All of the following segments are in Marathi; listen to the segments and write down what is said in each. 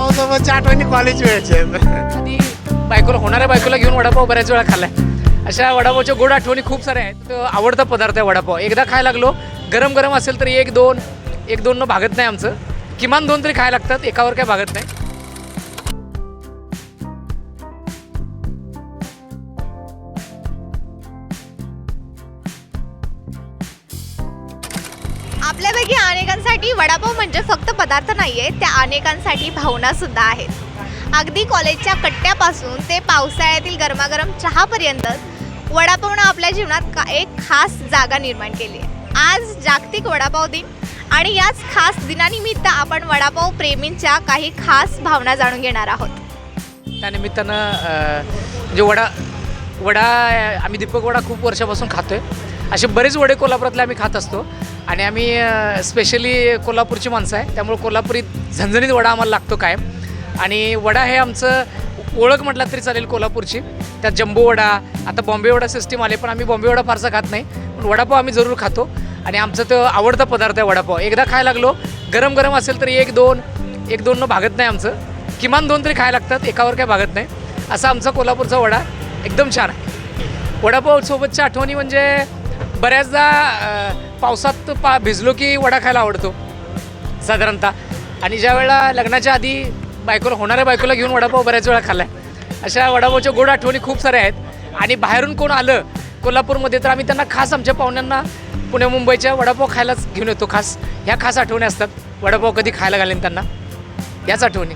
वडापावसोबतच्या आठवणी कॉलेज वेळचे आहेत आधी बायकोला होणाऱ्या बायकोला घेऊन वडापाव बऱ्याच वेळा खाल्लाय. अशा वडापावच्या गोड आठवणी खूप साऱ्या आहेत. आवडता पदार्थ आहे वडापाव. एकदा खायला लागलो गरम गरम असेल तरी एक दोन एक दोन भागत नाही आमचं. किमान दोन तरी खायला लागतात एकावर काय भागत नाही. आपल्यापैकी अनेकांसाठी वडापाव म्हणजे फक्त पदार्थ नाही आहे त्या अनेकांसाठी भावनासुद्धा आहेत. अगदी कॉलेजच्या कट्ट्यापासून ते पावसाळ्यातील गरमागरम चहापर्यंत वडापावनं आपल्या जीवनात का एक खास जागा निर्माण केली आहे. आज जागतिक वडापाव दिन आणि याच खास दिनानिमित्त आपण वडापाव प्रेमींच्या काही खास भावना जाणून घेणार आहोत. त्यानिमित्तानं म्हणजे वडा वडा आम्ही दीपक वडा खूप वर्षापासून खातो आहे असे बरेच वडे कोल्हापुरातले आम्ही खात असतो. आणि आम्ही स्पेशली कोल्हापूरची माणसं आहे. त्यामुळे कोल्हापुरी झणझणीत वडा आम्हाला लागतो कायम. आणि वडा हे आमचं ओळख म्हटलं तरी चालेल कोल्हापूरची. त्यात जम्बो वडा आता बॉम्बे वडा सिस्टीम आले पण आम्ही बॉम्बे वडा फारसा खात नाही. पण वडापाव आम्ही जरूर खातो. आणि आमचा तो आवडता पदार्थ आहे वडापाव. एकदा खायला लागलो गरम गरम असेल तरी एक दोन एक दोननं भागत नाही आमचं. किमान दोन तरी खायला लागतात एकावर काय भागत नाही. असा आमचा कोल्हापूरचा वडा एकदम छान आहे. वडापावसोबतच्या आठवणी म्हणजे बऱ्याचदा पावसात पा भिजलो की वडा खायला आवडतो साधारणतः. आणि ज्या वेळेला लग्नाच्या आधी बायकोला होणाऱ्या बायकोला घेऊन वडापाव बऱ्याच वेळा खाल्ला आहे अशा वडापावच्या गोड आठवणी खूप साऱ्या आहेत. आणि बाहेरून कोण आलं कोल्हापूरमध्ये तर आम्ही त्यांना खास आमच्या पाहुण्यांना पुणे मुंबईच्या वडापाव खायलाच घेऊन येतो खास. ह्या खास आठवणी असतात. वडापाव कधी खायला घालेन त्यांना? याच आठवणी.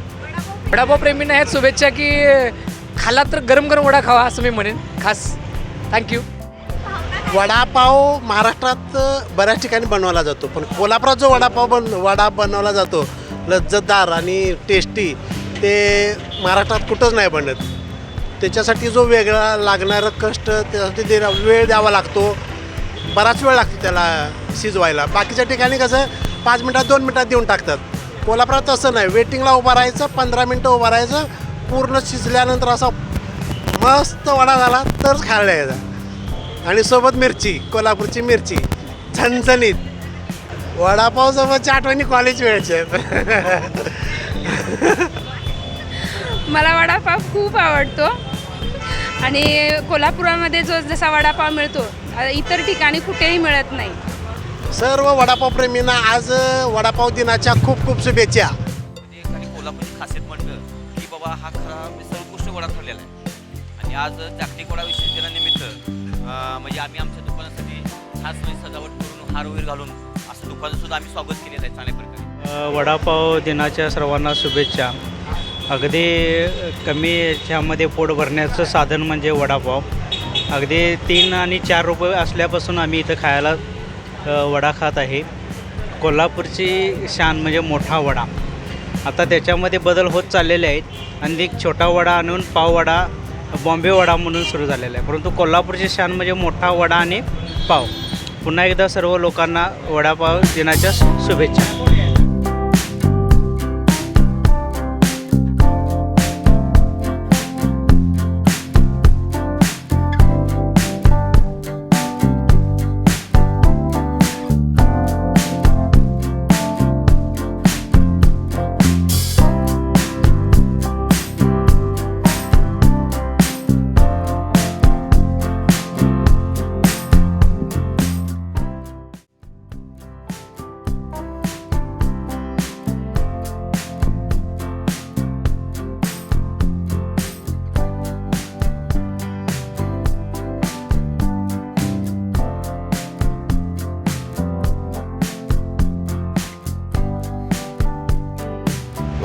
वडापाव प्रेमींना ह्याच शुभेच्छा की खाल्ला तर गरम गरम वडा खावा असं मी म्हणेन. खास. थँक्यू. वडापाव महाराष्ट्रात बऱ्याच ठिकाणी बनवला जातो. पण कोल्हापुरात जो वडापाव बन वडा बनवला जातो लज्जतदार आणि टेस्टी ते महाराष्ट्रात कुठंच नाही बनत. त्याच्यासाठी जो वेगळा लागणारं कष्ट त्यासाठी दे वेळ द्यावा लागतो. बराच वेळ लागतो त्याला शिजवायला. बाकीच्या ठिकाणी कसं पाच मिनटात दोन मिनटात देऊन टाकतात. कोल्हापुरात तसं नाही. वेटिंगला उभं राहायचं पंधरा मिनटं उभं राहायचं पूर्ण शिजल्यानंतर असा मस्त वडा झाला तरच खायला यायचा आणि सोबत मिरची कोल्हापूरची मिरची झणझणीत. वडापावसोबतच्या आठवणी कॉलेज वेळचे आहेत. मला वडापाव खूप आवडतो. आणि कोल्हापुरामध्ये जो जसा वडापाव मिळतो इतर ठिकाणी कुठेही मिळत नाही. सर्व वडापाव प्रेमींना आज वडापाव दिनाच्या खूप खूप शुभेच्छा. म्हणजे काही कोल्हापूरची खासियत म्हणलं की बाबा हा खरा म्हणजे सर्वोत्कृष्ट वडा ठरलेला आहे. आणि आज जागतिक वडा विशेष दिनानिमित्त म्हणजे आम्ही आमच्या दुकानासाठी खास म्हणजे सजावट करून हार वगैरे घालून असं दुकान सुद्धा आम्ही स्वागत केलेलं आहे चांगल्या प्रकारे. वडापाव दिनाच्या सर्वांना शुभेच्छा. अगदी कमी ह्यामध्ये पोट भरण्याचं साधन म्हणजे वडापाव. अगदी तीन आणि चार रुपये असल्यापासून आम्ही इथं खायला वडा खात आहे. कोल्हापूरची शान म्हणजे मोठा वडा. आता त्याच्यामध्ये बदल होत चाललेले आहेत. आणि एक छोटा वडा आणून पाव वडा बॉम्बे वडा म्हणून सुरू झालेला आहे. परंतु कोल्हापूरची शान म्हणजे मोठा वडा आणि पाव. पुन्हा एकदा सर्व लोकांना वडापाव दिनाच्या शुभेच्छा.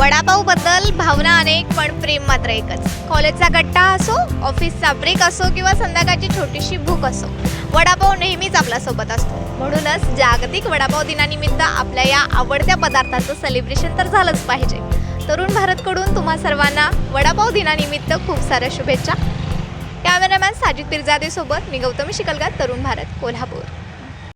वडापावबद्दल भावना अनेक पण प्रेम मात्र एकच. कॉलेजचा गट्टा असो ऑफिसचा ब्रेक असो किंवा संध्याकाळची छोटीशी भूक असो वडापाव नेहमीच आपल्यासोबत असतो. म्हणूनच जागतिक वडापाव दिनानिमित्त आपल्या या आवडत्या पदार्थाचं सेलिब्रेशन तर झालंच पाहिजे. तरुण भारतकडून तुम्हा सर्वांना वडापाव दिनानिमित्त खूप साऱ्या शुभेच्छा. कॅमेरामॅन साजिद पिरजादेसोबत मी गौतमी शिकलगार तरुण भारत कोल्हापूर.